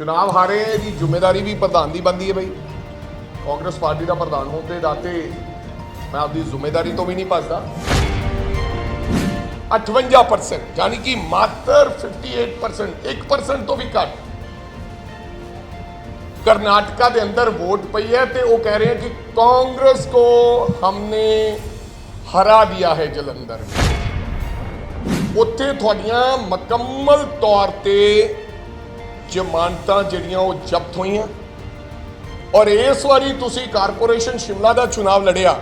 ਚੁਣਾਵ ਹਾਰੇ ਦੀ ਜ਼ਿੰਮੇਵਾਰੀ ਵੀ ਪ੍ਰਧਾਨ ਦੀ ਬੰਦੀ ਹੈ ਬਈ ਕਾਂਗਰਸ ਪਾਰਟੀ ਦਾ ਪ੍ਰਧਾਨ ਹੋਣ ਦੇ ਨਾਤੇ ਮੈਂ ਆਪਦੀ ਜ਼ਿੰਮੇਵਾਰੀ ਤੋਂ ਵੀ ਨਹੀਂ ਭੱਜਦਾ 58% ਯਾਨੀ ਕਿ ਮਾਤਰ 58% 1% ਤੋਂ ਵੀ ਘੱਟ ਕਰਨਾਟਕਾ ਦੇ ਅੰਦਰ ਵੋਟ ਪਈ ਹੈ ਤੇ ਉਹ ਕਹਿ ਰਹੇ ਹਨ ਕਿ ਕਾਂਗਰਸ को हमने हरा दिया है ਜਲੰਧਰ ਉੱਥੇ ਤੁਹਾਡੀਆਂ ਮੁਕੰਮਲ ਤੌਰ ਤੇ ਜ਼ਮਾਨਤਾਂ ਜਿਹੜੀਆਂ ਉਹ ਜ਼ਬਤ ਹੋਈਆਂ। ਔਰ ਇਸ ਵਾਰੀ ਤੁਸੀਂ ਕਾਰਪੋਰੇਸ਼ਨ ਸ਼ਿਮਲਾ ਦਾ ਚੁਣਾਵ ਲੜਿਆ।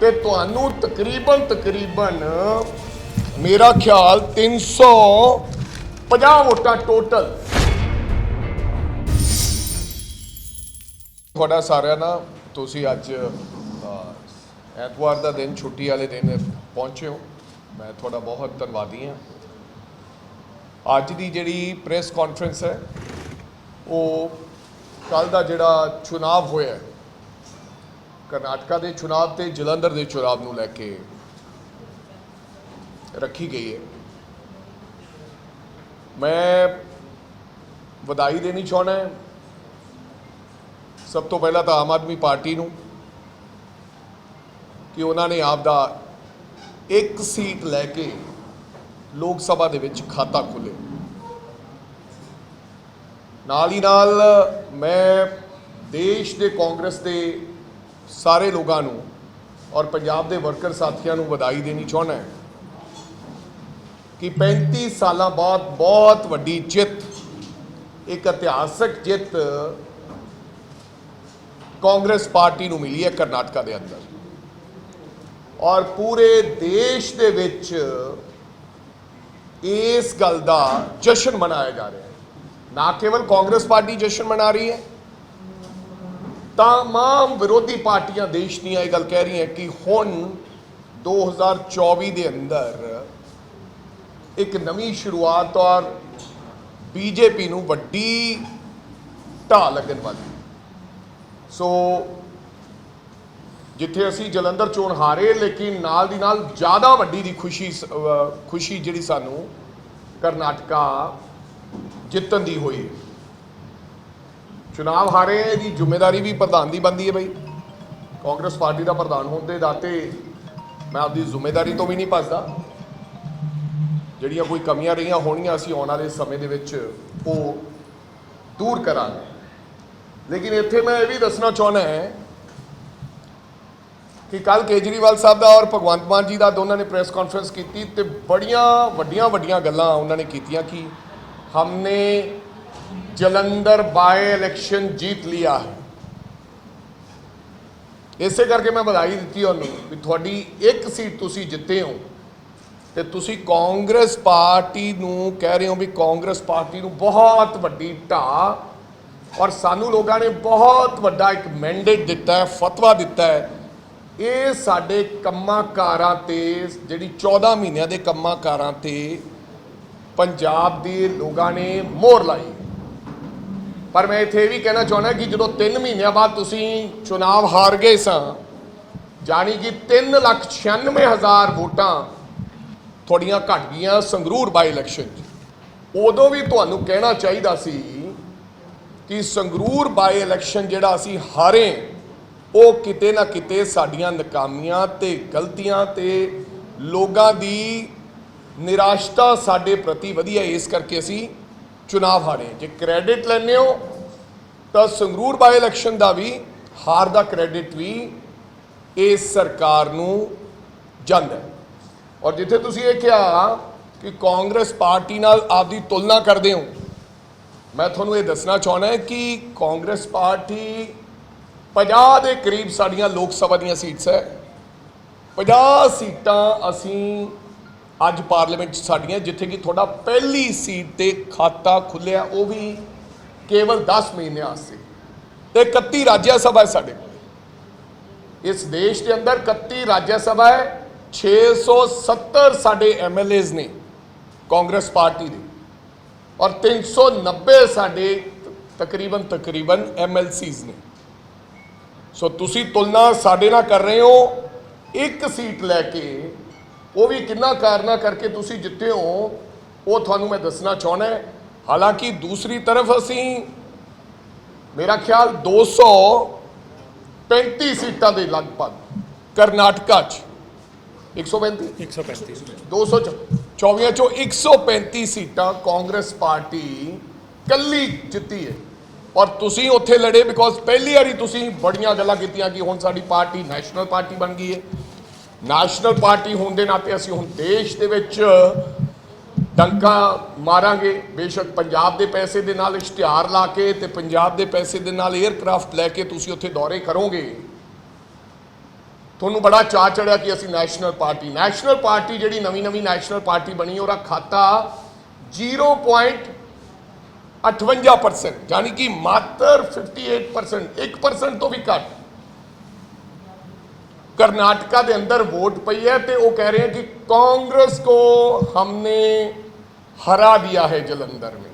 ਤੇ ਤੁਹਾਨੂੰ ਤਕਰੀਬਨ ਤਕਰੀਬਨ ਮੇਰਾ ਖਿਆਲ 350 ਵੋਟਾਂ ਟੋਟਲ ਤੁਹਾਡਾ ਸਾਰਿਆਂ ਦਾ ਤੁਸੀਂ ਅੱਜ ਐਤਵਾਰ ਦਾ ਦਿਨ, ਛੁੱਟੀ ਵਾਲੇ ਦਿਨ ਪਹੁੰਚੇ ਹੋ। ਮੈਂ ਤੁਹਾਡਾ ਬਹੁਤ ਧੰਨਵਾਦੀ ਹਾਂ। ਅੱਜ ਦੀ ਜਿਹੜੀ ਪ੍ਰੈਸ ਕਾਨਫਰੰਸ ਹੈ, ਉਹ ਕੱਲ ਦਾ ਜਿਹੜਾ ਚੁਣਾਵ ਹੋਇਆ ਕਰਨਾਟਕਾ ਦੇ ਚੁਣਾਵ ਤੇ ਜਲੰਧਰ ਦੇ ਚੁਣਾਵ ਨੂੰ ਲੈ ਕੇ ਰੱਖੀ ਗਈ ਹੈ। ਮੈਂ ਵਧਾਈ ਦੇਣੀ ਚਾਹੁੰਦਾ ਹਾਂ। ਸਭ ਤੋਂ ਪਹਿਲਾਂ ਤਾਂ ਆਮ ਆਦਮੀ ਪਾਰਟੀ ਨੂੰ ਕਿ ਉਹਨਾਂ ਨੇ ਆਪ ਦਾ ਇੱਕ ਸੀਟ ਲੈ ਕੇ ਲੋਕ ਸਭਾ ਦੇ ਵਿੱਚ ਖਾਤਾ ਖੋਲ੍ਹਿਆ। ਨਾਲ ਹੀ ਨਾਲ ਮੈਂ ਦੇਸ਼ ਦੇ ਕਾਂਗਰਸ ਦੇ ਸਾਰੇ ਲੋਕਾਂ ਨੂੰ ਔਰ ਪੰਜਾਬ ਦੇ ਵਰਕਰ ਸਾਥੀਆਂ ਨੂੰ ਵਧਾਈ ਦੇਣੀ ਚਾਹੁੰਦਾ ਹਾਂ ਕਿ 35 ਸਾਲਾਂ ਬਾਅਦ ਬਹੁਤ ਵੱਡੀ ਜਿੱਤ, ਇੱਕ ਇਤਿਹਾਸਕ ਜਿੱਤ ਕਾਂਗਰਸ ਪਾਰਟੀ ਨੂੰ ਮਿਲੀ ਹੈ ਕਰਨਾਟਕਾ ਦੇ ਅੰਦਰ। ਔਰ ਪੂਰੇ ਦੇਸ਼ ਦੇ ਵਿੱਚ ਇਸ ਗੱਲ ਦਾ ਜਸ਼ਨ ਮਨਾਇਆ ਜਾ ਰਿਹਾ ਹੈ। ਨਾ ਕੇਵਲ ਕਾਂਗਰਸ ਪਾਰਟੀ ਜਸ਼ਨ ਮਨਾ ਰਹੀ ਹੈ तमाम ਵਿਰੋਧੀ ਪਾਰਟੀਆਂ ਦੇਸ਼ ਦੀਆਂ ਇਹ ਗੱਲ ਕਹਿ ਰਹੀਆਂ ਕਿ ਹੁਣ 2024 ਦੇ ਅੰਦਰ ਇੱਕ ਨਵੀਂ ਸ਼ੁਰੂਆਤ ਔਰ ਬੀਜੇਪੀ ਨੂੰ ਵੱਡੀ ਢਾਹ ਲੱਗਣ ਵਾਲੀ ਹੈ। ਸੋ ਜਿੱਥੇ ਅਸੀਂ ਜਲੰਧਰ ਚੋਣ ਹਾਰੇ ਲੇਕਿਨ ਨਾਲ ਦੀ ਨਾਲ ਜ਼ਿਆਦਾ ਵੱਡੀ ਦੀ ਖੁਸ਼ੀ ਸ- ਅਹ ਖੁਸ਼ੀ ਜਿਹੜੀ ਸਾਨੂੰ ਕਰਨਾਟਕਾ ਜਿੱਤਣ ਦੀ ਹੋਈ ਚੁਣਾਵ ਹਾਰੇ ਦੀ ਜ਼ਿੰਮੇਵਾਰੀ ਵੀ ਪ੍ਰਧਾਨ ਦੀ ਬੰਦੀ ਹੈ ਬਈ। ਕਾਂਗਰਸ ਪਾਰਟੀ ਦਾ ਪ੍ਰਧਾਨ ਹੋਣ ਦੇ ਨਾਤੇ ਮੈਂ ਆਪਦੀ ਜ਼ਿੰਮੇਵਾਰੀ ਤੋਂ ਵੀ ਨਹੀਂ ਭੱਜਦਾ। ਜਿਹੜੀਆਂ ਕੋਈ ਕਮੀਆਂ ਰਹੀਆਂ ਹੋਣੀਆਂ, ਅਸੀਂ ਆਉਣ ਵਾਲੇ ਸਮੇਂ ਦੇ ਵਿੱਚ ਉਹ ਦੂਰ ਕਰਾਂਗੇ। ਲੇਕਿਨ ਇੱਥੇ ਮੈਂ ਇਹ ਵੀ ਦੱਸਣਾ ਚਾਹੁੰਦਾ ਹੈ ਕਿ ਕੱਲ ਕੇਜਰੀਵਾਲ ਸਾਹਿਬ ਦਾ ਔਰ ਭਗਵੰਤ ਮਾਨ ਜੀ ਦਾ ਦੋਨਾਂ ਨੇ ਪ੍ਰੈਸ ਕਾਨਫਰੰਸ ਕੀਤੀ ਤੇ ਬੜੀਆਂ ਵੱਡੀਆਂ ਵੱਡੀਆਂ ਗੱਲਾਂ ਉਹਨਾਂ ਨੇ ਕੀਤੀਆਂ ਕਿ ਹਮਨੇ ਜਲੰਧਰ ਬਾਏ ਇਲੈਕਸ਼ਨ ਜੀਤ ਲਿਆ ਹੈ ਇਸੇ ਕਰਕੇ ਮੈਂ ਵਧਾਈ ਦਿੱਤੀ ਉਹਨੂੰ ਵੀ ਤੁਹਾਡੀ ਇੱਕ ਸੀਟ ਤੁਸੀਂ ਜਿੱਤੇ ਹੋ ਤੇ ਤੁਸੀਂ ਕਾਂਗਰਸ ਪਾਰਟੀ ਨੂੰ ਕਹਿ ਰਹੇ ਹੋ ਵੀ ਕਾਂਗਰਸ ਪਾਰਟੀ ਨੂੰ ਬਹੁਤ ਵੱਡੀ ਢਾਹ ਔਰ ਸਾਨੂੰ ਲੋਕਾਂ ਨੇ ਬਹੁਤ ਵੱਡਾ ਇੱਕ ਮੈਂਡੇਟ ਦਿੱਤਾ ਹੈ ਫਤਵਾ ਦਿੱਤਾ ਹੈ ਇਹ ਸਾਡੇ ਕੰਮਾਂ ਕਾਰਾਂ ਤੇ ਜਿਹੜੀ 14 ਮਹੀਨਿਆਂ ਦੇ ਕੰਮਾਂ ਕਾਰਾਂ ਤੇ ਪੰਜਾਬ ਦੇ ਲੋਕਾਂ ਨੇ ਮੋਹਰ ਲਾਈ। ਪਰ ਮੈਂ ਇੱਥੇ ਇਹ ਵੀ ਕਹਿਣਾ ਚਾਹੁੰਦਾ ਕਿ ਜਦੋਂ 3 ਮਹੀਨਿਆਂ ਬਾਅਦ ਤੁਸੀਂ ਚੁਣਾਵ ਹਾਰ ਗਏ ਸਾਂ ਜਾਣੀ ਕਿ 396000 ਵੋਟਾਂ ਤੁਹਾਡੀਆਂ ਘਟ ਗਈਆਂ ਸੰਗਰੂਰ ਬਾਈ ਇਲੈਕਸ਼ਨ 'ਚ। ਉਦੋਂ ਵੀ ਤੁਹਾਨੂੰ ਕਹਿਣਾ ਚਾਹੀਦਾ ਸੀ ਕਿ ਸੰਗਰੂਰ ਬਾਈ ਇਲੈਕਸ਼ਨ ਜਿਹੜਾ ਅਸੀਂ ਹਾਰੇ, ਉਹ ਕਿਤੇ ਨਾ ਕਿਤੇ ਸਾਡੀਆਂ ਨਕਾਮੀਆਂ ਤੇ ਗਲਤੀਆਂ ਤੇ ਲੋਕਾਂ ਦੀ ਨਿਰਾਸ਼ਤਾ ਸਾਡੇ ਪ੍ਰਤੀ ਵਧੀਆ ਇਸ ਕਰਕੇ ਅਸੀਂ ਚੁਣਾਵ ਹਾਰੇ ਜੇ ਕ੍ਰੈਡਿਟ ਲੈਂਦੇ ਹੋ, ਤਾਂ ਸੰਗਰੂਰ ਬਾਈ ਇਲੈਕਸ਼ਨ ਦਾ ਵੀ ਹਾਰ ਦਾ ਕ੍ਰੈਡਿਟ ਵੀ ਇਸ ਸਰਕਾਰ ਨੂੰ ਜਾਂਦਾ ਹੈ। ਔਰ ਜਿੱਥੇ ਤੁਸੀਂ ਇਹ ਕਿਹਾ ਕਿ ਕਾਂਗਰਸ ਪਾਰਟੀ ਨਾਲ ਆਪਦੀ ਤੁਲਨਾ ਕਰਦੇ ਹੋ, ਮੈਂ ਤੁਹਾਨੂੰ ਇਹ ਦੱਸਣਾ ਚਾਹੁੰਦਾ ਹਾਂ ਕਿ ਕਾਂਗਰਸ ਪਾਰਟੀ 50 ਦੇ ਕਰੀਬ ਸਾਡੀਆਂ ਲੋਕ ਸਭਾ ਦੀਆਂ ਸੀਟਸ ਹੈ। 50 ਸੀਟਾਂ ਅਸੀਂ ਅੱਜ ਪਾਰਲੀਮੈਂਟ 'ਚ ਸਾਡੀਆਂ, ਜਿੱਥੇ ਕਿ ਤੁਹਾਡਾ ਪਹਿਲੀ ਸੀਟ ਤੇ ਖਾਤਾ ਖੁੱਲਿਆ ਉਹ ਵੀ ਕੇਵਲ 10 ਮਹੀਨਿਆਂ ਵਾਸਤੇ। ਤੇ 31 ਰਾਜ ਸਭਾ ਹੈ ਸਾਡੇ ਕੋਲ। ਇਸ ਦੇਸ਼ ਦੇ ਅੰਦਰ 31 ਰਾਜ ਸਭਾ ਹੈ 670 ਸਾਡੇ ਐਮਐਲਏਜ਼ ਨੇ, ਕਾਂਗਰਸ ਪਾਰਟੀ ਦੇ। ਔਰ 390 ਸਾਡੇ ਤਕਰੀਬਨ ਤਕਰੀਬਨ ਐਮਐਲਸੀਜ਼ ਨੇ। ਸੋ ਤੁਸੀਂ ਤੁਲਨਾ ਸਾਡੇ ਨਾਲ ਕਰ ਰਹੇ ਹੋ, ਇੱਕ ਸੀਟ ਲੈ ਕੇ ਉਹ ਵੀ ਕਿੰਨਾ ਕਾਰਨਾ ਕਰਕੇ ਤੁਸੀਂ ਜਿੱਤੇ ਹੋ ਉਹ ਤੁਹਾਨੂੰ ਮੈਂ ਦੱਸਣਾ ਚਾਹੁੰਦਾ ਹਾਂ। ਹਾਲਾਂਕਿ ਦੂਸਰੀ ਤਰਫ ਅਸੀਂ ਮੇਰਾ ਖਿਆਲ 235 ਸੀਟਾਂ ਦੇ ਲਗਭਗ ਕਰਨਾਟਕਾ 'ਚ। 135 135 224 ਚੋਂ 135 ਸੀਟਾਂ ਕਾਂਗਰਸ ਪਾਰਟੀ ਕੱਲੀ ਜਿੱਤੀ ਹੈ। ਔਰ ਤੁਸੀਂ ਉੱਥੇ ਲੜੇ ਬਿਕੋਜ਼ ਪਹਿਲੀ ਵਾਰੀ ਤੁਸੀਂ ਬੜੀਆਂ ਗੱਲਾਂ ਕੀਤੀਆਂ ਕਿ ਹੁਣ ਸਾਡੀ ਪਾਰਟੀ ਨੈਸ਼ਨਲ ਪਾਰਟੀ ਬਣ ਗਈ ਹੈ। ਨੈਸ਼ਨਲ ਪਾਰਟੀ ਹੋਣ ਦੇ ਨਾਤੇ ਅਸੀਂ ਹੁਣ ਦੇਸ਼ ਦੇ ਵਿੱਚ ਡੰਕਾ ਮਾਰਾਂਗੇ। ਬੇਸ਼ੱਕ ਪੰਜਾਬ ਦੇ ਪੈਸੇ ਦੇ ਨਾਲ ਇਸ਼ਤਿਹਾਰ ਲਾ ਕੇ ਤੇ ਪੰਜਾਬ ਦੇ ਪੈਸੇ ਦੇ ਨਾਲ 에ਅਰਕ੍ਰਾਫਟ ਲੈ ਕੇ ਤੁਸੀਂ ਉੱਥੇ ਦੌਰੇ ਕਰੋਗੇ। ਤੁਹਾਨੂੰ ਬੜਾ ਚਾਅ ਚੜਿਆ ਕਿ ਅਸੀਂ ਨੈਸ਼ਨਲ ਪਾਰਟੀ ਨੈਸ਼ਨਲ ਪਾਰਟੀ ਜਿਹੜੀ ਨਵੀਂ ਨਵੀਂ ਨੈਸ਼ਨਲ ਪਾਰਟੀ ਬਣੀ, ਉਹਦਾ ਖਾਤਾ 0.58% ਯਾਨੀ ਕਿ ਮਾਤਰ 58% 1% ਤੋਂ ਵੀ ਘੱਟ। कर्नाटका के अंदर वोट पई है तो वो कह रहे हैं कि कांग्रेस को हमने हरा दिया है जलंधर में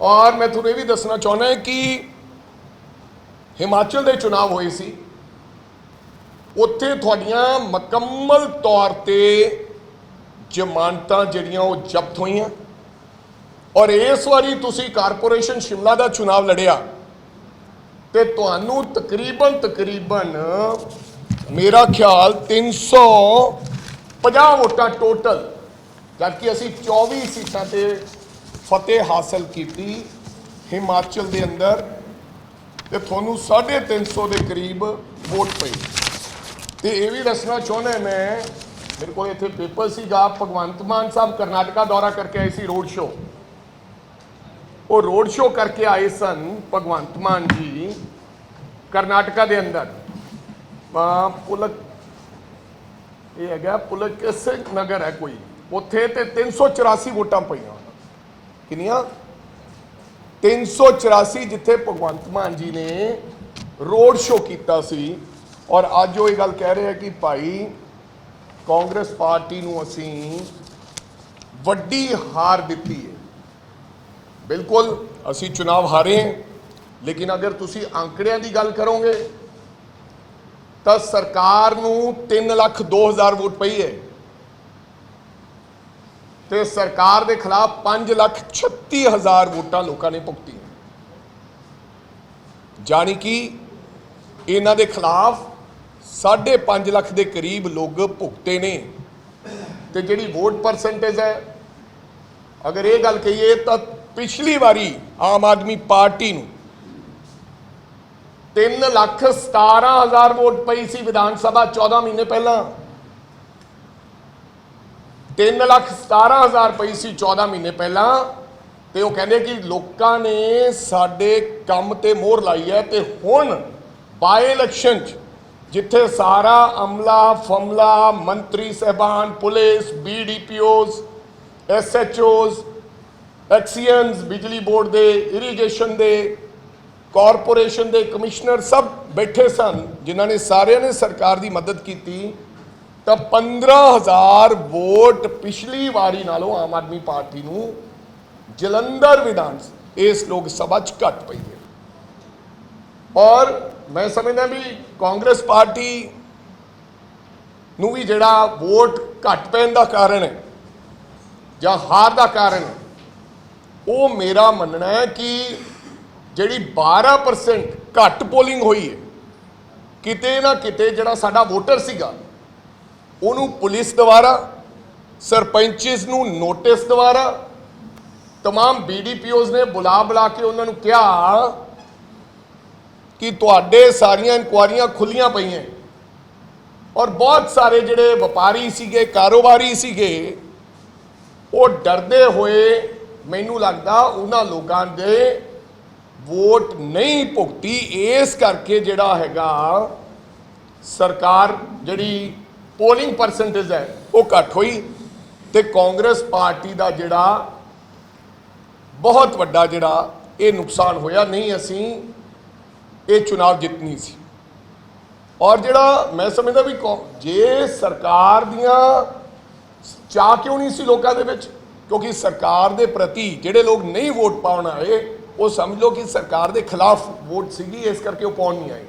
और मैं ਤੁਹਾਨੂੰ ਇਹ ਵੀ ਦੱਸਣਾ ਚਾਹੁੰਦਾ ਹਾਂ ਕਿ ਹਿਮਾਚਲ ਦੇ ਚੋਣ ਹੋਏ ਸੀ ਉੱਥੇ ਤੁਹਾਡੀਆਂ ਮੁਕੰਮਲ ਤੌਰ ਤੇ ਜ਼ਮਾਨਤਾਂ ਜਿਹੜੀਆਂ ਉਹ ਜ਼ਬਤ ਹੋਈਆਂ ਔਰ ਇਸ ਵਾਰੀ ਤੁਸੀਂ ਕਾਰਪੋਰੇਸ਼ਨ ਸ਼ਿਮਲਾ ਦਾ ਚੋਣ ਲੜਿਆ ਤੇ ਤੁਹਾਨੂੰ ਤਕਰੀਬਨ ਤਕਰੀਬਨ ਮੇਰਾ ਖਿਆਲ 350 ਵੋਟਾਂ ਟੋਟਲ ਜਦਕਿ ਅਸੀਂ 24 ਸੀਟਾਂ ਤੇ ਫਤਿਹ ਹਾਸਲ ਕੀਤੀ ਹਿਮਾਚਲ ਦੇ ਅੰਦਰ ਤੇ ਤੁਹਾਨੂੰ 350 ਦੇ ਕਰੀਬ ਵੋਟ ਪਈ। ਤੇ ਇਹ ਵੀ ਦੱਸਣਾ ਚਾਹੁੰਦਾ ਮੈਂ, ਮੇਰੇ ਕੋਲ ਇੱਥੇ ਪੇਪਰ ਸੀਗਾ ਭਗਵੰਤ ਮਾਨ ਸਾਹਿਬ ਕਰਨਾਟਕਾ ਦੌਰਾ ਕਰਕੇ ਆਏ ਸੀ ਰੋਡ ਸ਼ੋ ਉਹ ਰੋਡ ਸ਼ੋ ਕਰਕੇ ਆਏ ਸਨ ਭਗਵੰਤ ਮਾਨ ਜੀ ਕਰਨਾਟਕਾ ਦੇ ਅੰਦਰ। ਪੁਲਕ, ਇਹ ਹੈਗਾ ਪੁਲਕ ਨਗਰ ਹੈ ਕੋਈ। ਉੱਥੇ ਤੇ 384 ਵੋਟਾਂ ਪਈਆਂ। ਕਿੰਨੀਆਂ? 384 ਜਿੱਥੇ ਭਗਵੰਤ ਮਾਨ ਜੀ ਨੇ ਰੋਡ ਸ਼ੋਅ ਕੀਤਾ ਸੀ। ਔਰ ਅੱਜ ਉਹ ਇਹ ਗੱਲ ਕਹਿ ਰਹੇ ਆ ਕਿ ਭਾਈ, ਕਾਂਗਰਸ ਪਾਰਟੀ ਨੂੰ ਅਸੀਂ ਵੱਡੀ ਹਾਰ ਦਿੱਤੀ ਹੈ। ਬਿਲਕੁਲ ਅਸੀਂ ਚੁਣਾਵ ਹਾਰੇ ਹਾਂ। ਲੇਕਿਨ ਅਗਰ ਤੁਸੀਂ ਅੰਕੜਿਆਂ ਦੀ ਗੱਲ ਕਰੋਗੇ ਤਾਂ ਸਰਕਾਰ ਨੂੰ 3 ਲੱਖ 2000 ਵੋਟ ਪਈ ਹੈ। ਤੇ ਸਰਕਾਰ ਦੇ ਖਿਲਾਫ 5 ਲੱਖ 36000 ਵੋਟਾਂ ਲੋਕਾਂ ਨੇ ਭੁਗਤੀਆਂ। ਜਾਣੀ ਕਿ ਇਹਨਾਂ ਦੇ ਖਿਲਾਫ 5.5 ਲੱਖ ਦੇ ਕਰੀਬ ਲੋਕ ਭੁਗਤੇ ਨੇ। ਤੇ ਜਿਹੜੀ ਵੋਟ ਪਰਸੈਂਟੇਜ ਹੈ, ਅਗਰ ਇਹ ਗੱਲ ਕਹੀਏ ਤਾਂ ਪਿਛਲੀ ਵਾਰੀ ਆਮ ਆਦਮੀ ਪਾਰਟੀ ਨੂੰ 3 ਲੱਖ 17000 ਵੋਟ ਪਈ ਸੀ ਵਿਧਾਨ ਸਭਾ 14 ਮਹੀਨੇ ਪਹਿਲਾਂ। 3 ਲੱਖ 17000 ਪਈ ਸੀ 14 ਮਹੀਨੇ ਪਹਿਲਾਂ ਤੇ ਉਹ ਕਹਿੰਦੇ ਕਿ ਲੋਕਾਂ ਨੇ ਸਾਡੇ ਕੰਮ ਤੇ ਮੋਹਰ ਲਾਈ ਹੈ ਤੇ ਹੁਣ ਬਾਈ ਇਲੈਕਸ਼ਨ 'ਚ ਜਿੱਥੇ ਸਾਰਾ ਅਮਲਾ, ਫਮਲਾ, ਮੰਤਰੀ ਸਹਿਬਾਨ, ਪੁਲਿਸ ਬੀਡੀਪੀਓਜ਼ ਐਸਐਚਓਜ਼ ਐਕਸੀਅਨਸ ਬਿਜਲੀ ਬੋਰਡ ਦੇ ਇਰੀਗੇਸ਼ਨ ਦੇ ਕਾਰਪੋਰੇਸ਼ਨ ਦੇ ਕਮਿਸ਼ਨਰ ਸਭ ਬੈਠੇ ਸਨ, ਜਿਨ੍ਹਾਂ ਨੇ ਸਾਰਿਆਂ ਨੇ ਸਰਕਾਰ ਦੀ ਮਦਦ ਕੀਤੀ, ਤਾਂ 15000 ਵੋਟ ਪਿਛਲੀ ਵਾਰੀ ਨਾਲੋਂ ਆਮ ਆਦਮੀ ਪਾਰਟੀ ਨੂੰ ਜਲੰਧਰ ਵਿਧਾਨ ਇਸ ਲੋਕ ਸਭਾ ਚ ਘੱਟ ਪਈ ਹੈ। ਔਰ ਮੈਂ ਸਮਝਦਾ ਵੀ ਕਾਂਗਰਸ ਪਾਰਟੀ ਨੂੰ ਵੀ ਜਿਹੜਾ ਵੋਟ ਘੱਟ ਪੈਣ ਦਾ ਕਾਰਨ ਹੈ, ਜਾਂ ਹਾਰ ਦਾ ਕਾਰਨ ਹੈ, ਉਹ ਮੇਰਾ ਮੰਨਣਾ ਹੈ ਕਿ ਜਿਹੜੀ 12% ਘੱਟ ਪੋਲਿੰਗ ਹੋਈ ਹੈ ਕਿਤੇ ਨਾ ਕਿਤੇ ਜਿਹੜਾ ਸਾਡਾ ਵੋਟਰ ਸੀਗਾ ਉਹਨੂੰ ਪੁਲਿਸ ਦੁਆਰਾ ਸਰਪੰਚਸ ਨੂੰ ਨੋਟਿਸ ਦੁਆਰਾ तमाम ਬੀਡੀਪੀਓਜ਼ ਨੇ ਬੁਲਾ ਬੁਲਾ ਕੇ ਉਹਨਾਂ ਨੂੰ ਕਿਹਾ ਕਿ ਤੁਹਾਡੇ ਸਾਰੀਆਂ ਇਨਕੁਆਰੀਆਂ ਖੁੱਲੀਆਂ ਪਈਆਂ ਔਰ ਬਹੁਤ ਸਾਰੇ ਜਿਹੜੇ ਵਪਾਰੀ ਸੀਗੇ ਕਾਰੋਬਾਰੀ ਸੀਗੇ ਉਹ ਡਰਦੇ ਹੋਏ ਮੈਨੂੰ ਲੱਗਦਾ ਉਹਨਾਂ ਲੋਕਾਂ ਦੇ ਵੋਟ ਨਹੀਂ ਭੁਗਤੀ, ਇਸ ਕਰਕੇ ਜਿਹੜਾ ਹੈਗਾ, ਸਰਕਾਰ ਜਿਹੜੀ ਪੋਲਿੰਗ ਪਰਸੈਂਟੇਜ ਹੈ, ਉਹ ਘੱਟ ਹੋਈ ਤੇ ਕਾਂਗਰਸ ਪਾਰਟੀ ਦਾ ਜਿਹੜਾ ਬਹੁਤ ਵੱਡਾ ਜਿਹੜਾ ਇਹ ਨੁਕਸਾਨ ਹੋਇਆ, ਨਹੀਂ ਅਸੀਂ ਇਹ ਚੁਣਾਵ ਜਿੱਤਣੀ ਸੀ। ਔਰ ਜਿਹੜਾ ਮੈਂ ਸਮਝਦਾ ਵੀ ਕੌ- ਜੇ ਸਰਕਾਰ ਦੀਆਂ ਚਾਹ ਕਿਉਂ ਨਹੀਂ ਸੀ ਲੋਕਾਂ ਦੇ ਵਿੱਚ? ਕਿਉਂਕਿ ਸਰਕਾਰ ਦੇ ਪ੍ਰਤੀ ਜਿਹੜੇ ਲੋਕ ਨਹੀਂ ਵੋਟ ਪਾਉਣ ਆਏ ਉਹ ਸਮਝ ਲਓ ਕਿ ਸਰਕਾਰ ਦੇ ਖਿਲਾਫ ਵੋਟ ਸੀਗੀ, ਇਸ ਕਰਕੇ ਉਹ ਪਾਉਣ ਨਹੀਂ ਆਏ।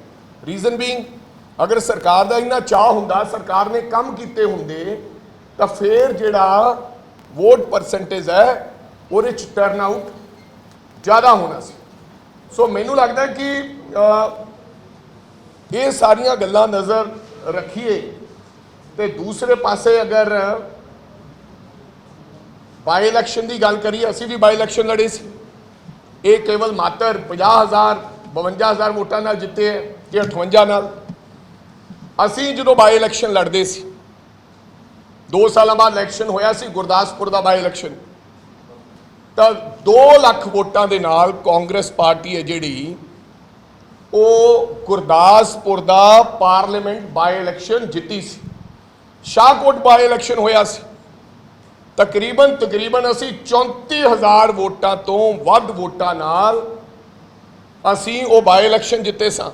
ਰੀਜ਼ਨ ਬੀਇੰਗ ਅਗਰ ਸਰਕਾਰ ਦਾ ਇੰਨਾ ਚਾਹ ਹੁੰਦਾ, ਸਰਕਾਰ ਨੇ ਕੰਮ ਕੀਤੇ ਹੁੰਦੇ, ਤਾਂ ਫਿਰ ਜਿਹੜਾ ਵੋਟ ਪਰਸੈਂਟੇਜ ਹੈ, ਉਹਦੇ ਚ ਟਰਨ ਆਊਟ ਜ਼ਿਆਦਾ ਹੋਣਾ ਸੀ। ਸੋ ਮੈਨੂੰ ਲੱਗਦਾ ਕਿ ਇਹ ਸਾਰੀਆਂ ਗੱਲਾਂ ਨਜ਼ਰ ਰੱਖੀਏ, ਤੇ ਦੂਸਰੇ ਪਾਸੇ ਅਗਰ ਬਾਈ ਇਲੈਕਸ਼ਨ ਦੀ ਗੱਲ ਕਰੀਏ, ਅਸੀਂ ਵੀ ਬਾਈ ਇਲੈਕਸ਼ਨ ਲੜੇ ਸੀ। ਇਹ ਕੇਵਲ ਮਾਤਰ 50000 52000 ਵੋਟਾਂ ਨਾਲ ਜਿੱਤੇ ਹੈ ਕਿ 58 ਨਾਲ। ਅਸੀਂ ਜਦੋਂ ਬਾਈ ਇਲੈਕਸ਼ਨ ਲੜਦੇ ਸੀ 2 ਸਾਲਾਂ ਬਾਅਦ ਇਲੈਕਸ਼ਨ ਹੋਇਆ ਸੀ, ਗੁਰਦਾਸਪੁਰ ਦਾ ਬਾਈ ਇਲੈਕਸ਼ਨ ਤਾਂ 2 ਲੱਖ ਵੋਟਾਂ ਦੇ ਨਾਲ ਕਾਂਗਰਸ ਪਾਰਟੀ ਹੈ ਜਿਹੜੀ, ਉਹ ਗੁਰਦਾਸਪੁਰ ਦਾ ਪਾਰਲੀਮੈਂਟ ਬਾਈ ਇਲੈਕਸ਼ਨ ਜਿੱਤੀ ਸੀ। ਸ਼ਾਹਕੋਟ ਬਾਈ ਇਲੈਕਸ਼ਨ ਹੋਇਆ ਸੀ। ਤਕਰੀਬਨ ਤਕਰੀਬਨ ਅਸੀਂ 34000 ਵੋਟਾਂ ਤੋਂ ਵੱਧ ਵੋਟਾਂ ਨਾਲ ਅਸੀਂ ਉਹ ਬਾਈ ਇਲੈਕਸ਼ਨ ਜਿੱਤੇ ਸਾਂ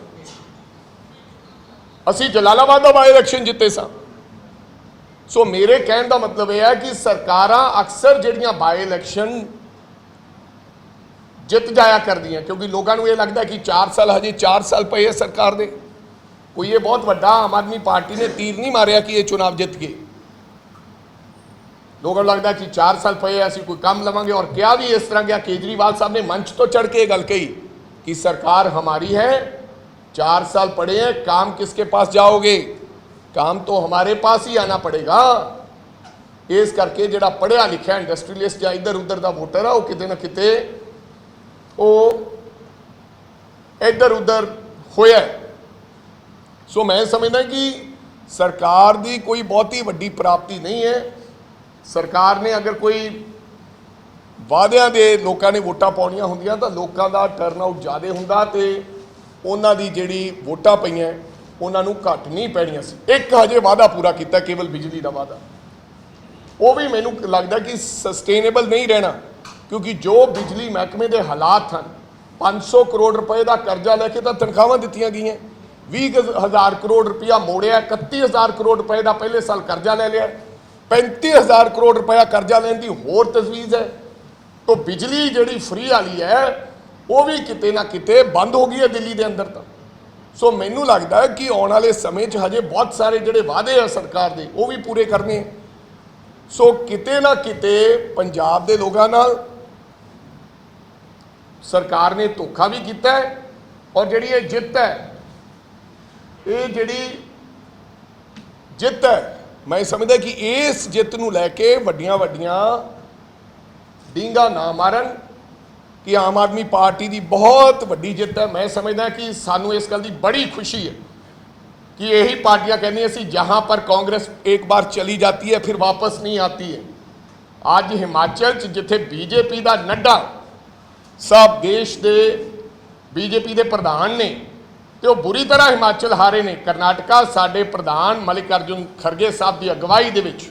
ਅਸੀਂ ਜਲਾਲਾਬਾਦ ਦਾ ਬਾਈ ਇਲੈਕਸ਼ਨ ਜਿੱਤੇ ਸਾਂ ਸੋ ਮੇਰੇ ਕਹਿਣ ਦਾ ਮਤਲਬ ਇਹ ਹੈ ਕਿ ਸਰਕਾਰਾਂ ਅਕਸਰ ਜਿਹੜੀਆਂ ਬਾਈ ਇਲੈਕਸ਼ਨ ਜਿੱਤ ਜਾਇਆ ਕਰਦੀਆਂ ਕਿਉਂਕਿ ਲੋਕਾਂ ਨੂੰ ਇਹ ਲੱਗਦਾ ਕਿ 4 ਸਾਲ ਹਜੇ 4 ਸਾਲ ਪਏ ਹੈ ਸਰਕਾਰ ਦੇ ਕੋਈ ਇਹ ਬਹੁਤ ਵੱਡਾ ਆਮ ਆਦਮੀ ਪਾਰਟੀ ਨੇ ਤੀਰ ਨਹੀਂ ਮਾਰਿਆ ਕਿ ਇਹ ਚੁਣਾਵ ਜਿੱਤ ਗਏ ਲੋਕਾਂ ਨੂੰ ਲੱਗਦਾ ਕਿ 4 ਸਾਲ ਪਏ ਹੈ, ਅਸੀਂ ਕੋਈ ਕੰਮ ਲਵਾਂਗੇ ਔਰ ਕਿਹਾ ਵੀ ਇਸ ਤਰ੍ਹਾਂ ਗਿਆ ਕੇਜਰੀਵਾਲ ਸਾਹਿਬ ਨੇ ਮੰਚ ਤੋਂ ਚੜ ਕੇ ਇਹ ਗੱਲ ਕਹੀ कि सरकार हमारी है चार साल पड़े हैं काम किसके पास जाओगे काम तो हमारे पास ही आना पड़ेगा ਇਸ ਕਰਕੇ ਜਿਹੜਾ ਪੜਿਆ ਲਿਖਿਆ ਇੰਡਸਟਰੀਅਲਿਸਟ ਜਾਂ ਇੱਧਰ ਉੱਧਰ ਦਾ ਵੋਟਰ ਆ ਉਹ ਕਿਤੇ ਨਾ ਕਿਤੇ ਉਹ ਇੱਧਰ ਉੱਧਰ ਹੋਇਆ ਹੈ। ਸੋ ਮੈਂ ਸਮਝਦਾ ਕਿ ਸਰਕਾਰ ਦੀ ਕੋਈ ਬਹੁਤੀ ਵੱਡੀ ਪ੍ਰਾਪਤੀ ਨਹੀਂ ਹੈ ਸਰਕਾਰ ਨੇ ਅਗਰ ਕੋਈ ਵਾਅਦਿਆਂ ਦੇ ਲੋਕਾਂ ਨੇ ਵੋਟਾਂ ਪਾਉਣੀਆਂ ਹੁੰਦੀਆਂ ਤਾਂ ਲੋਕਾਂ ਦਾ ਟਰਨ ਆਊਟ ਜ਼ਿਆਦਾ ਹੁੰਦਾ ਤੇ ਉਹਨਾਂ ਦੀ ਜਿਹੜੀ ਵੋਟਾਂ ਪਈਆਂ, ਉਹਨਾਂ ਨੂੰ ਘੱਟ ਨਹੀਂ ਪੈਣੀਆਂ ਸੀ। ਇੱਕ ਹਜੇ ਵਾਅਦਾ ਪੂਰਾ ਕੀਤਾ, ਕੇਵਲ ਬਿਜਲੀ ਦਾ ਵਾਅਦਾ। ਉਹ ਵੀ ਮੈਨੂੰ ਲੱਗਦਾ ਕਿ ਸਸਟੇਨੇਬਲ ਨਹੀਂ ਰਹਿਣਾ, ਕਿਉਂਕਿ ਜੋ ਬਿਜਲੀ ਮਹਿਕਮੇ ਦੇ ਹਾਲਾਤ ਹਨ 500 ਕਰੋੜ ਰੁਪਏ ਦਾ ਕਰਜ਼ਾ ਲੈ ਕੇ ਤਾਂ ਤਨਖਾਹਾਂ ਦਿੱਤੀਆਂ ਗਈਆਂ। 20000 ਕਰੋੜ ਰੁਪਇਆ ਮੋੜਿਆ 31000 ਕਰੋੜ ਰੁਪਏ ਦਾ ਪਹਿਲੇ ਸਾਲ ਕਰਜ਼ਾ ਲੈ ਲਿਆ। 35000 ਕਰੋੜ ਰੁਪਇਆ ਕਰਜ਼ਾ ਲੈਣ ਦੀ ਹੋਰ ਤਜਵੀਜ਼ ਹੈ। ਤੋ ਬਿਜਲੀ ਜਿਹੜੀ ਫ੍ਰੀ ਵਾਲੀ ਹੈ, ਉਹ ਵੀ ਕਿਤੇ ਨਾ ਕਿਤੇ ਬੰਦ ਹੋ ਗਈ ਹੈ ਦਿੱਲੀ ਦੇ ਅੰਦਰ ਤਾਂ। ਸੋ ਮੈਨੂੰ ਲੱਗਦਾ ਹੈ ਕਿ ਆਉਣ ਵਾਲੇ ਸਮੇਂ 'ਚ ਹਜੇ ਬਹੁਤ ਸਾਰੇ ਜਿਹੜੇ ਵਾਅਦੇ ਆ ਸਰਕਾਰ ਦੇ, ਉਹ ਵੀ ਪੂਰੇ ਕਰਨੇ ਸੋ ਕਿਤੇ ਨਾ ਕਿਤੇ ਪੰਜਾਬ ਦੇ ਲੋਕਾਂ ਨਾਲ ਸਰਕਾਰ ਨੇ ਧੋਖਾ ਵੀ ਕੀਤਾ ਹੈ ਔਰ ਜਿਹੜੀ ਇਹ ਜਿੱਤ ਹੈ, ਇਹ ਜਿਹੜੀ ਜਿੱਤ ਹੈ ਮੈਂ ਸਮਝਦਾ ਕਿ ਇਸ ਜਿੱਤ ਨੂੰ ਲੈ ਕੇ ਵੱਡੀਆਂ ਵੱਡੀਆਂ ਡਿੰਗਾ ਨਾ ਮਾਰਨ ਕਿ ਆਮ ਆਦਮੀ ਪਾਰਟੀ ਦੀ ਬਹੁਤ ਵੱਡੀ ਜਿੱਤ ਹੈ ਮੈਂ ਸਮਝਦਾ ਕਿ ਸਾਨੂੰ ਇਸ ਗੱਲ ਦੀ ਬੜੀ ਖੁਸ਼ੀ ਹੈ कि यही पार्टियां कहनी ऐसी जहां पर कांग्रेस एक बार चली जाती है फिर वापस नहीं आती है ਅੱਜ ਹਿਮਾਚਲ ਚ ਜਿੱਥੇ ਬੀਜੇਪੀ ਦਾ ਨੱਡਾ ਸਭ ਦੇਸ਼ ਦੇ ਬੀਜੇਪੀ ਦੇ ਪ੍ਰਧਾਨ ਨੇ ਤੇ ਉਹ ਬੁਰੀ ਤਰ੍ਹਾਂ ਹਿਮਾਚਲ ਹਾਰੇ ਨੇ। ਕਰਨਾਟਕਾ ਸਾਡੇ ਪ੍ਰਧਾਨ ਮਲਿਕ ਅਰਜੁਨ ਖਰਗੇ ਸਾਹਿਬ ਦੀ ਅਗਵਾਈ ਦੇ ਵਿੱਚ।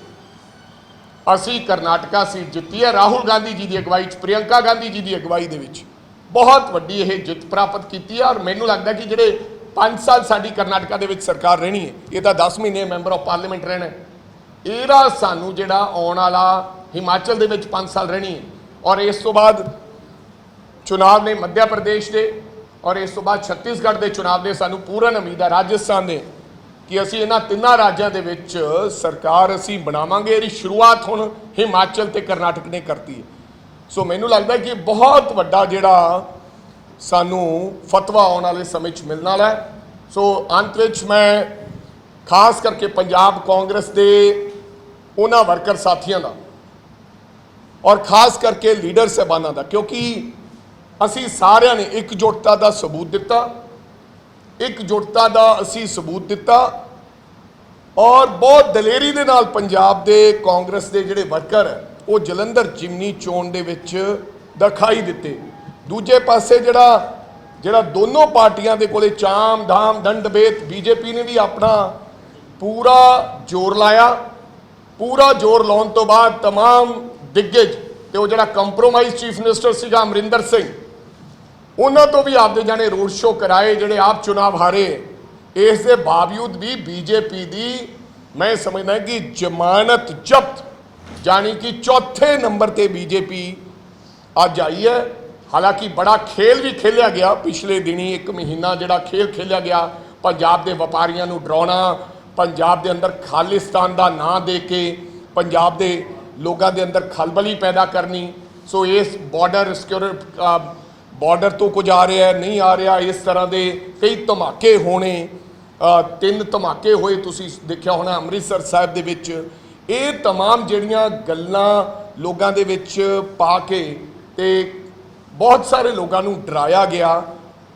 ਅਸੀਂ ਕਰਨਾਟਕਾ ਸੀਟ ਜਿੱਤੀ ਹੈ, ਰਾਹੁਲ ਗਾਂਧੀ ਜੀ ਦੀ ਅਗਵਾਈ ਚ, ਪ੍ਰਿਯੰਕਾ ਗਾਂਧੀ ਜੀ ਦੀ ਅਗਵਾਈ ਦੇ ਵਿੱਚ। ਬਹੁਤ ਵੱਡੀ ਇਹ ਜਿੱਤ ਪ੍ਰਾਪਤ ਕੀਤੀ ਹੈ ਔਰ ਮੈਨੂੰ ਲੱਗਦਾ ਕਿ ਜਿਹੜੇ 5 ਸਾਲ ਸਾਡੀ ਕਰਨਾਟਕਾ ਦੇ ਵਿੱਚ ਸਰਕਾਰ ਰਹਿਣੀ ਹੈ, ਇਹ ਤਾਂ 10 ਮਹੀਨੇ ਮੈਂਬਰ ਆਫ ਪਾਰਲੀਮੈਂਟ ਰਹਿਣਾ ਇਹਦਾ ਸਾਨੂੰ ਜਿਹੜਾ ਆਉਣ ਵਾਲਾ ਹਿਮਾਚਲ ਦੇ ਵਿੱਚ 5 ਸਾਲ ਰਹਿਣੀ ਹੈ ਔਰ ਇਸ ਤੋਂ ਬਾਅਦ ਚੁਣਾਵ ਨੇ ਮੱਧ ਪ੍ਰਦੇਸ਼ ਦੇ ਔਰ ਇਸ ਤੋਂ ਬਾਅਦ ਛੱਤੀਸਗੜ੍ਹ ਦੇ ਚੁਣਾਵ ਦੇ ਸਾਨੂੰ ਪੂਰਨ ਉਮੀਦ ਹੈ, ਰਾਜਸਥਾਨ ਦੇ, ਕਿ ਅਸੀਂ ਇਹਨਾਂ ਤਿੰਨਾਂ ਰਾਜਾਂ ਦੇ ਵਿੱਚ ਸਰਕਾਰ ਅਸੀਂ ਬਣਾਵਾਂਗੇ। ਇਹਦੀ ਸ਼ੁਰੂਆਤ ਹੁਣ ਹਿਮਾਚਲ ਤੇ ਕਰਨਾਟਕ ਨੇ ਕਰਤੀ ਹੈ। ਸੋ ਮੈਨੂੰ ਲੱਗਦਾ ਕਿ ਬਹੁਤ ਵੱਡਾ ਜਿਹੜਾ ਸਾਨੂੰ ਫਤਵਾ ਆਉਣ ਵਾਲੇ ਸਮੇਂ 'ਚ ਮਿਲਣ ਵਾਲਾ ਹੈ। ਸੋ ਅੰਤ ਵਿੱਚ ਮੈਂ ਖਾਸ ਕਰਕੇ ਪੰਜਾਬ ਕਾਂਗਰਸ ਦੇ ਉਹਨਾਂ ਵਰਕਰ ਸਾਥੀਆਂ ਦਾ ਔਰ ਖਾਸ ਕਰਕੇ ਲੀਡਰ ਸਾਹਿਬਾਨਾਂ ਦਾ, ਕਿਉਂਕਿ ਅਸੀਂ ਸਾਰਿਆਂ ਨੇ ਇਕਜੁੱਟਤਾ ਦਾ ਸਬੂਤ ਦਿੱਤਾ ਇਕਜੁੱਟਤਾ ਦਾ ਅਸੀਂ ਸਬੂਤ ਦਿੱਤਾ ਔਰ ਬਹੁਤ ਦਲੇਰੀ ਦੇ ਨਾਲ ਪੰਜਾਬ ਦੇ ਕਾਂਗਰਸ ਦੇ ਜਿਹੜੇ ਵਰਕਰ ਹੈ ਉਹ ਜਲੰਧਰ ਜਿਮਨੀ ਚੋਣ ਦੇ ਵਿੱਚ ਦਿਖਾਈ ਦਿੱਤੇ ਦੂਜੇ ਪਾਸੇ ਜਿਹੜਾ ਜਿਹੜਾ ਦੋਨੋਂ ਪਾਰਟੀਆਂ ਦੇ ਕੋਲੇ ਚਾਮ ਧਾਮ ਦੰਡਬੇਤ ਬੀਜੇਪੀ ਨੇ ਵੀ ਆਪਣਾ ਪੂਰਾ ਜ਼ੋਰ ਲਾਇਆ ਪੂਰਾ ਜ਼ੋਰ ਲਾਉਣ ਤੋਂ ਬਾਅਦ तमाम ਦਿੱਗਜ ਤੇ ਉਹ ਜਿਹੜਾ ਕੰਪਰੋਮਾਈਜ਼ ਚੀਫ ਮਿਨਿਸਟਰ ਸੀਗਾ ਅਮਰਿੰਦਰ ਸਿੰਘ ਉਹਨਾਂ ਤੋਂ ਵੀ ਆਪਦੇ ਜਾਣੇ ਰੋਡ ਸ਼ੋਅ ਕਰਾਏ, ਜਿਹੜੇ ਆਪ ਚੁਣਾਵ ਹਾਰੇ। ਇਸ ਦੇ ਬਾਵਜੂਦ ਵੀ ਬੀਜੇਪੀ ਦੀ ਮੈਂ ਸਮਝਦਾ ਕਿ ਜ਼ਮਾਨਤ ਜ਼ਬਤ ਜਾਨੀ ਕਿ ਚੌਥੇ ਨੰਬਰ ਤੇ ਬੀਜੇਪੀ ਅੱਜ ਆਈ ਹੈ। ਹਾਲਾਂਕਿ ਬੜਾ ਖੇਲ ਵੀ ਖੇਲਿਆ ਗਿਆ ਪਿਛਲੇ ਦਿਨੀ, ਇੱਕ ਮਹੀਨਾ ਜਿਹੜਾ ਖੇਲ ਖੇਲਿਆ ਗਿਆ। ਪੰਜਾਬ ਦੇ ਵਪਾਰੀਆਂ ਨੂੰ ਡਰਾਉਣਾ, ਪੰਜਾਬ ਦੇ ਅੰਦਰ ਖਾਲਿਸਤਾਨ ਦਾ ਨਾਂ ਦੇ ਕੇ ਪੰਜਾਬ ਦੇ ਲੋਕਾਂ ਦੇ ਅੰਦਰ ਖਲਬਲੀ ਪੈਦਾ ਕਰਨੀ। ਸੋ ਇਸ ਬਾਰਡਰ ਸਿਕਿਉਰਿਟੀ ਬਾਰਡਰ ਤੋਂ ਕੁਝ ਆ ਰਿਹਾ ਹੈ, ਨਹੀਂ ਆ ਰਿਹਾ ਇਸ ਤਰ੍ਹਾਂ ਦੇ ਕਈ ਧਮਾਕੇ ਹੋਣੇ ਅ, ਤਿੰਨ ਧਮਾਕੇ ਹੋਏ ਤੁਸੀਂ ਦੇਖਿਆ ਹੋਣਾ ਅੰਮ੍ਰਿਤਸਰ ਸਾਹਿਬ ਦੇ ਵਿੱਚ ਇਹ तमाम ਜਿਹੜੀਆਂ ਗੱਲਾਂ ਲੋਕਾਂ ਦੇ ਵਿੱਚ ਪਾ ਕੇ ਤੇ ਬਹੁਤ ਸਾਰੇ ਲੋਕਾਂ ਨੂੰ ਡਰਾਇਆ ਗਿਆ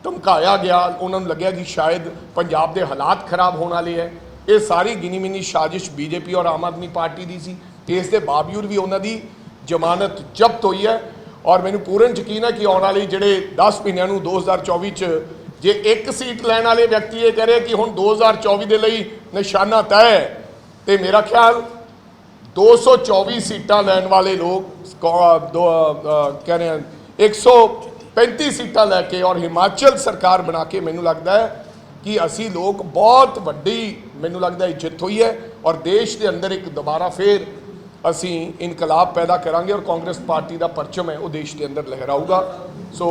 ਧਮਕਾਇਆ ਗਿਆ ਉਹਨਾਂ ਨੂੰ ਲੱਗਿਆ ਕਿ ਸ਼ਾਇਦ ਪੰਜਾਬ ਦੇ ਹਾਲਾਤ ਖਰਾਬ ਹੋਣ ਵਾਲੇ ਹੈ ਇਹ ਸਾਰੀ ਗਿਨੀ ਮਿਨੀ ਸਾਜ਼ਿਸ਼ ਬੀਜੇਪੀ ਔਰ ਆਮ ਆਦਮੀ ਪਾਰਟੀ ਦੀ ਸੀ ਇਸ ਦੇ ਬਾਵਜੂਦ ਵੀ ਉਹਨਾਂ ਦੀ ਜ਼ਮਾਨਤ ਜ਼ਬਤ ਹੋਈ ਹੈ ਔਰ ਮੈਨੂੰ ਪੂਰਨ ਯਕੀਨ ਹੈ ਕਿ ਆਉਣ ਵਾਲੀ ਜਿਹੜੇ 10 ਮਹੀਨਿਆਂ ਨੂੰ 2024 ਚ ਜੇ ਇੱਕ ਸੀਟ ਲੈਣ ਵਾਲੇ ਵਿਅਕਤੀ ਇਹ ਕਹ ਰਹੇ ਕਿ ਹੁਣ 2024 ਦੇ ਲਈ ਨਿਸ਼ਾਨਾ ਤੈਅ ਹੈ, ਤੇ ਮੇਰਾ ਖਿਆਲ 224 ਸੀਟਾਂ ਲੈਣ ਵਾਲੇ ਲੋਕ ਦੋ ਕਹਿ ਰਹੇ ਹਨ 135 ਸੀਟਾਂ ਲੈ ਕੇ ਔਰ ਹਿਮਾਚਲ ਸਰਕਾਰ ਬਣਾ ਕੇ ਮੈਨੂੰ ਲੱਗਦਾ ਹੈ ਕਿ ਅਸੀਂ ਲੋਕ ਬਹੁਤ ਵੱਡੀ, ਮੈਨੂੰ ਲੱਗਦਾ ਹੈ ਜਿੱਤ ਹੋਈ ਹੈ ਔਰ ਦੇਸ਼ ਦੇ ਅੰਦਰ ਇੱਕ ਦੁਬਾਰਾ ਫੇਰ ਅਸੀਂ ਇਨਕਲਾਬ ਪੈਦਾ ਕਰਾਂਗੇ ਔਰ ਕਾਂਗਰਸ ਪਾਰਟੀ ਦਾ ਪਰਚਮ ਹੈ, ਉਹ ਦੇਸ਼ ਦੇ ਅੰਦਰ ਲਹਿਰਾਊਗਾ। ਸੋ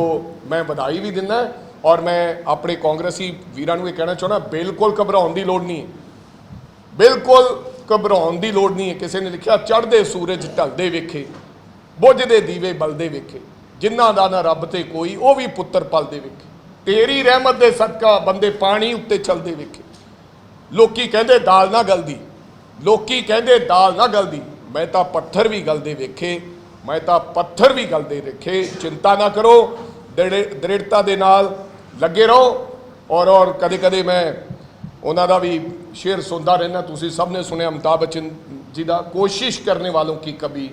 ਮੈਂ ਵਧਾਈ ਵੀ ਦਿੰਦਾ ਔਰ ਮੈਂ ਆਪਣੇ ਕਾਂਗਰਸੀ ਵੀਰਾਂ ਨੂੰ ਇਹ ਕਹਿਣਾ ਚਾਹੁੰਦਾ ਬਿਲਕੁਲ ਘਬਰਾਉਣ ਦੀ ਲੋੜ ਨਹੀਂ ਹੈ। ਬਿਲਕੁਲ ਘਬਰਾਉਣ ਦੀ ਲੋੜ ਨਹੀਂ ਹੈ। ਕਿਸੇ ਨੇ ਲਿਖਿਆ, ਚੜ੍ਹਦੇ ਸੂਰਜ ਢਲਦੇ ਵੇਖੇ, ਬੁੱਝਦੇ ਦੀਵੇ ਬਲਦੇ ਵੇਖੇ, ਜਿਨ੍ਹਾਂ ਦਾ ਨਾ ਰੱਬ ਤੇ ਕੋਈ, ਉਹ ਵੀ ਪੁੱਤਰ ਪਲਦੇ ਵੇਖੇ। ਤੇਰੀ ਰਹਿਮਤ ਦੇ ਸਦਕਾ ਬੰਦੇ ਪਾਣੀ ਉੱਤੇ ਚਲਦੇ ਵੇਖੇ। ਲੋਕੀ ਕਹਿੰਦੇ, ਦਾਲ ਨਾ ਗਲਦੀ। ਲੋਕੀ ਕਹਿੰਦੇ, ਦਾਲ ਨਾ ਗਲਦੀ। ਮੈਂ ਤਾਂ ਪੱਥਰ ਵੀ ਗਲਦੇ ਵੇਖੇ, ਮੈਂ ਤਾਂ ਪੱਥਰ ਵੀ ਗਲਦੇ ਵੇਖੇ ਚਿੰਤਾ ਨਾ ਕਰੋ ਦ੍ਰਿੜ- ਦ੍ਰਿੜਤਾ ਦੇ ਨਾਲ ਲੱਗੇ ਰਹੋ। ਔਰ ਔਰ ਕਦੇ ਕਦੇ ਮੈਂ ਉਹਨਾਂ ਦਾ ਵੀ ਸ਼ੇਰ ਸੁਣਦਾ ਰਹਿਣਾ ਤੁਸੀਂ ਸਭ ਨੇ ਸੁਣਿਆ ਅਮਿਤਾਭ ਬੱਚਨ ਜੀ ਦਾ, ਕੋਸ਼ਿਸ਼ ਕਰਨੇ ਵਾਲੋਂ ਕੀ ਕभी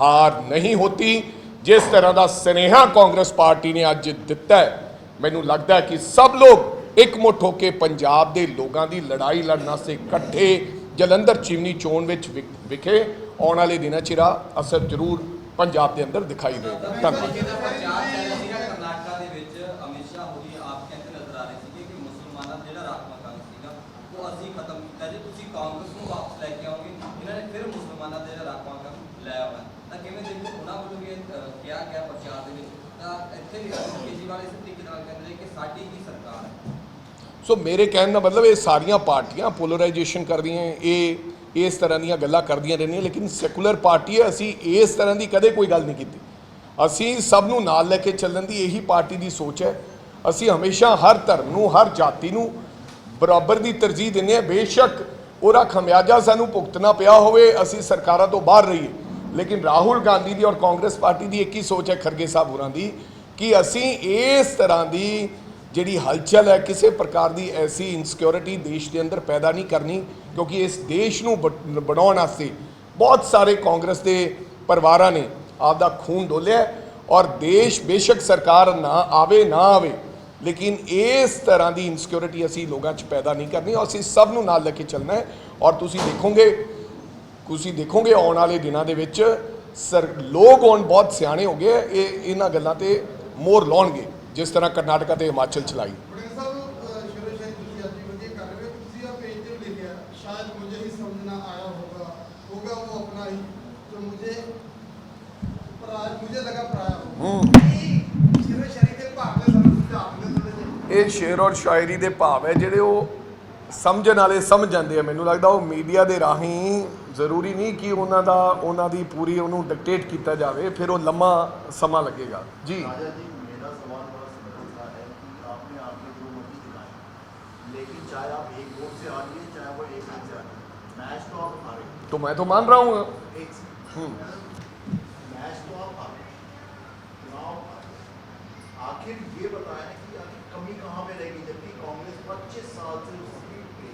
ਹਾਰ ਨਹੀਂ ਹੋਤੀ। ਜਿਸ ਤਰ੍ਹਾਂ ਦਾ ਸਨੇਹਾ ਕਾਂਗਰਸ ਪਾਰਟੀ ਨੇ ਅੱਜ ਦਿੱਤਾ ਹੈ, ਮੈਨੂੰ ਲੱਗਦਾ ਹੈ ਕਿ ਸਭ ਲੋਕ ਇਕਮੁੱਠ ਹੋ ਕੇ ਪੰਜਾਬ ਦੇ ਲੋਕਾਂ ਦੀ ਲੜਾਈ ਲੜਨ ਵਾਸਤੇ ਇਕੱਠੇ ਜਲੰਧਰ ਚੀਮਨੀ ਚੋਣ ਵਿੱਚ ਵਿਖ- ਵਿਖੇ ਆਉਣ ਵਾਲੇ ਦਿਨਾਂ 'ਚ ਇਹਦਾ ਅਸਰ ਜ਼ਰੂਰ ਪੰਜਾਬ ਦੇ ਅੰਦਰ ਦਿਖਾਈ ਦੇਵੇਗਾ ਧੰਨਵਾਦ ਜਿਹਦਾ ਪ੍ਰਚਾਰ ਚੱਲ ਰਿਹਾ ਸੀਗਾ ਕਰਨਾਟਕਾ ਦੇ ਵਿੱਚ ਅਮਿਤ ਸ਼ਾਹ ਹੋਰੀ ਆਪ ਕਹਿੰਦੇ ਨਜ਼ਰ ਆ ਰਹੇ ਸੀਗੇ ਕਿ ਮੁਸਲਮਾਨਾਂ ਦਾ ਜਿਹੜਾ ਰਾਖਵਾਂਕਰਨ ਸੀਗਾ ਉਹ ਅਸੀਂ ਖਤਮ ਕੀਤਾ ਜੇ ਤੁਸੀਂ ਕਾਂਗਰਸ ਨੂੰ ਵਾਪਸ ਲੈ ਕੇ ਆਓਗੇ ਇਹਨਾਂ ਨੇ ਫਿਰ ਮੁਸਲਮਾਨਾਂ ਦਾ ਜਿਹੜਾ ਰਾਖਵਾਂਕਰਨ ਲੈ ਆਉਣਾ ਤਾਂ ਕਿਵੇਂ ਦੇਖੋ ਉਹਨਾਂ ਵੱਲੋਂ ਵੀ ਇਹ, ਅਹ, ਕਿਹਾ ਗਿਆ ਪ੍ਰਚਾਰ ਦੇ ਵਿੱਚ ਤਾਂ ਇੱਥੇ ਵੀ ਕੇਜਰੀਵਾਲ ਇਸ ਤਰੀਕੇ ਨਾਲ ਕਹਿੰਦੇ ਨੇ ਕਿ ਸਾਡੀ ਹੀ ਸਰਕਾਰ ਹੈ ਸੋ ਮੇਰੇ ਕਹਿਣ ਦਾ ਮਤਲਬ ਇਹ ਸਾਰੀਆਂ ਪਾਰਟੀਆਂ ਪੋਲਰਾਈਜੇਸ਼ਨ ਕਰਦੀਆਂ ਇਹ ਇਸ ਤਰ੍ਹਾਂ ਦੀਆਂ ਗੱਲਾਂ ਕਰਦੀਆਂ ਰਹਿੰਦੀਆਂ, ਲੇਕਿਨ ਸੈਕੂਲਰ ਪਾਰਟੀ ਹੈ, ਅਸੀਂ ਇਸ ਤਰ੍ਹਾਂ ਦੀ ਕਦੇ ਕੋਈ ਗੱਲ ਨਹੀਂ ਕੀਤੀ। ਅਸੀਂ ਸਭ ਨੂੰ ਨਾਲ ਲੈ ਕੇ ਚੱਲਣ ਦੀ ਇਹੀ ਪਾਰਟੀ ਦੀ ਸੋਚ ਹੈ। ਅਸੀਂ ਹਮੇਸ਼ਾ ਹਰ ਧਰਮ ਨੂੰ, ਹਰ ਜਾਤੀ ਨੂੰ ਬਰਾਬਰ ਦੀ ਤਰਜੀਹ ਦਿੰਦੇ ਹਾਂ। ਬੇਸ਼ੱਕ ਉਹਦਾ ਖਮਿਆਜਾ ਸਾਨੂੰ ਭੁਗਤਣਾ ਪਿਆ ਹੋਵੇ, ਅਸੀਂ ਸਰਕਾਰਾਂ ਤੋਂ ਬਾਹਰ ਰਹੀਏ। ਲੇਕਿਨ ਰਾਹੁਲ ਗਾਂਧੀ ਦੀ ਔਰ ਕਾਂਗਰਸ ਪਾਰਟੀ ਦੀ ਇੱਕ ਹੀ ਸੋਚ ਹੈ ਖਰਗੇ ਸਾਹਿਬ ਹੋਰਾਂ ਦੀ, ਕਿ ਅਸੀਂ ਇਸ ਤਰ੍ਹਾਂ ਦੀ ਜਿਹੜੀ ਹਲਚਲ ਹੈ ਕਿਸੇ ਪ੍ਰਕਾਰ ਦੀ ਐਸੀ ਇਨਸਿਕਿਉਰਿਟੀ ਦੇਸ਼ ਦੇ ਅੰਦਰ ਪੈਦਾ ਨਹੀਂ ਕਰਨੀ ਕਿਉਂਕਿ ਇਸ ਦੇਸ਼ ਨੂੰ ਬਣਾਉਣ ਵਾਸਤੇ ਬਹੁਤ ਸਾਰੇ ਕਾਂਗਰਸ ਦੇ ਪਰਿਵਾਰਾਂ ਨੇ ਆਪਦਾ ਖੂਨ ਡੋਲਿਆ ਔਰ ਦੇਸ਼ ਬੇਸ਼ੱਕ ਸਰਕਾਰ ਨਾ ਆਵੇ ਨਾ ਆਵੇ ਲੇਕਿਨ ਇਸ ਤਰ੍ਹਾਂ ਦੀ ਇਨਸਿਕਿਉਰਿਟੀ ਅਸੀਂ ਲੋਕਾਂ 'ਚ ਪੈਦਾ ਨਹੀਂ ਕਰਨੀ ਔਰ ਅਸੀਂ ਸਭ ਨੂੰ ਨਾਲ ਲੈ ਕੇ ਚੱਲਣਾ ਹੈ। ਔਰ ਤੁਸੀਂ ਦੇਖੋਗੇ ਤੁਸੀਂ ਦੇਖੋਗੇ ਆਉਣ ਵਾਲੇ ਦਿਨਾਂ ਦੇ ਵਿੱਚ ਸਰ ਲੋਕ ਹੁਣ ਬਹੁਤ ਸਿਆਣੇ ਹੋ ਗਏ ਹੈ, ਇਹ ਇਹਨਾਂ ਗੱਲਾਂ ਤੇ ਮੋਰ ਲਾਉਣਗੇ। ਜਿਸ ਤਰ੍ਹਾਂ ਕਰਨਾਟਕਾ ਤੇ ਹਿਮਾਚਲ ਚਲਾਈ। ਇਹ ਸ਼ੇਰ ਔਰ ਸ਼ਾਇਰੀ ਦੇ ਭਾਵ ਹੈ ਜਿਹੜੇ ਉਹ ਸਮਝਣ ਵਾਲੇ ਸਮਝ ਜਾਂਦੇ ਆ। ਮੈਨੂੰ ਲੱਗਦਾ ਉਹ ਮੀਡੀਆ ਦੇ ਰਾਹੀਂ ਜ਼ਰੂਰੀ ਨਹੀਂ ਕਿ ਉਹਨਾਂ ਦਾ ਉਹਨਾਂ ਦੀ ਪੂਰੀ ਉਹਨੂੰ ਡਿਕਟੇਟ ਕੀਤਾ ਜਾਵੇ ਫਿਰ ਉਹ ਲੰਮਾ ਸਮਾਂ ਲੱਗੇਗਾ। ਜੀ चाहे आप एक वोट से हारिए चाहे वो एक वोट से हारिए। मैच तो आप हारे। तो मैं तो मान रहा हूँ। मैच तो आप हारे। आखिर ये बताएँ कि आखिर कमी कहाँ पे रहेगी? जबकि कांग्रेस 25 साल से उस सीट पे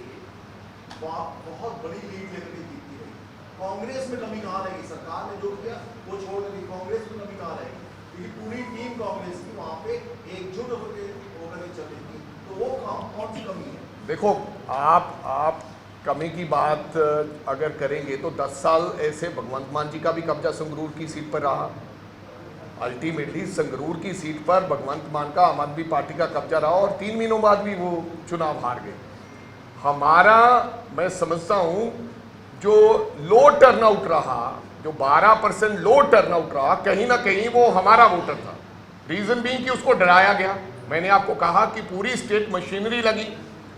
बहुत बड़ी लीड लेकर के जीतती रही। कांग्रेस में कमी कहाँ रहेगी? सरकार ने जो किया वो छोड़ देगी कांग्रेस में कमी कहाँ रहेगी? क्योंकि पूरी टीम कांग्रेस की वहाँ पे एकजुट होकर होकर चल रही थी। तो वो काम कौन सी कमी है? देखो, आप आप कमी की बात अगर करेंगे तो 10 साल ऐसे भगवंत मान जी का भी कब्जा संगरूर की सीट पर रहा। अल्टीमेटली संगरूर की सीट पर भगवंत मान का, आम आदमी पार्टी का कब्जा रहा और तीन महीनों बाद भी वो चुनाव हार गए। हमारा, मैं समझता हूँ, जो लो टर्नआउट रहा, जो 12 परसेंट लो टर्नआउट रहा, कहीं ना कहीं वो हमारा वोटर था। रीजन भी कि उसको डराया गया। मैंने आपको कहा कि पूरी स्टेट मशीनरी लगी।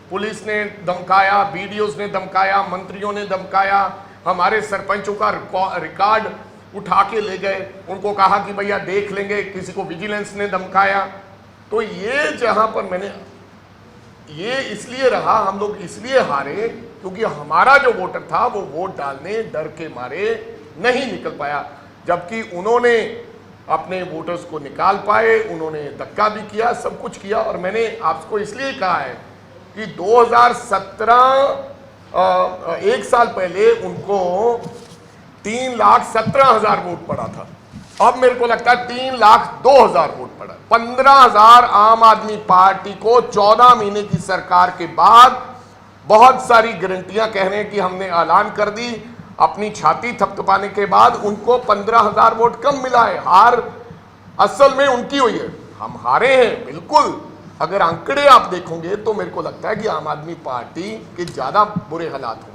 पुलिस ने धमकाया बीडीओज ने धमकाया, मंत्रियों ने धमकाया, हमारे सरपंचों का रिकॉर्ड उठा के ले गए। उनको कहा कि भैया देख लेंगे, किसी को विजिलेंस ने धमकाया। तो ये जहाँ पर मैंने, ये इसलिए रहा, हम लोग इसलिए हारे क्योंकि हमारा जो वोटर था, वो वोट डालने, डर के मारे नहीं निकल पाया। जबकि उन्होंने अपने वोटर्स को निकाल पाए, उन्होंने धक्का भी किया, सब कुछ किया और मैंने आपको इसलिए कहा है कि 2017 अ, एक साल पहले उनको तीन लाख सत्रह हज़ार वोट पड़ा था। अब मेरे को लगता है तीन लाख दो हज़ार वोट पड़ा। पंद्रह हज़ार आम आदमी पार्टी को चौदह महीने की सरकार के बाद बहुत सारी गारंटियाँ कह रहे हैं कि हमने ऐलान कर दी। अपनी छाती थपथपाने के बाद उनको पंद्रह हज़ार वोट कम मिला है। हार असल में उनकी हुई है। हम हारे हैं बिल्कुल। अगर आंकड़े आप देखोगे तो मेरे को लगता है कि आम आदमी पार्टी के ज्यादा बुरे हालात होंगे